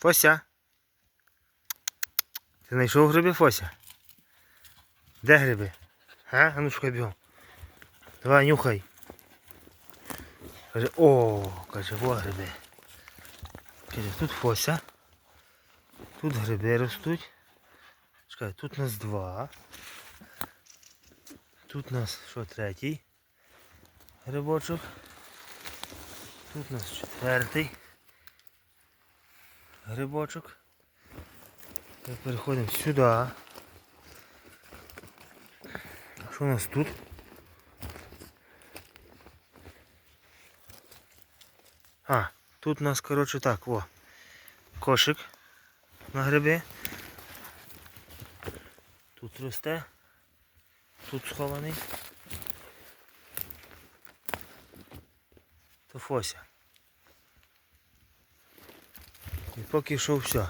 Фося. Ти знайшов гриби, Фося? Де гриби? А? А ну шукай бігом. Давай, нюхай. Каже, о, каже, во гриби. Каже, тут Фося. Тут гриби ростуть. Чекай, тут нас два. Тут нас що третій грибочок. Тут нас четвертий грибочок. Переходимо сюди. Що у нас тут? А, тут у нас, коротше, так, во. Кошик на гриби. Тут росте. Тут схований. То Фося. І поки що все.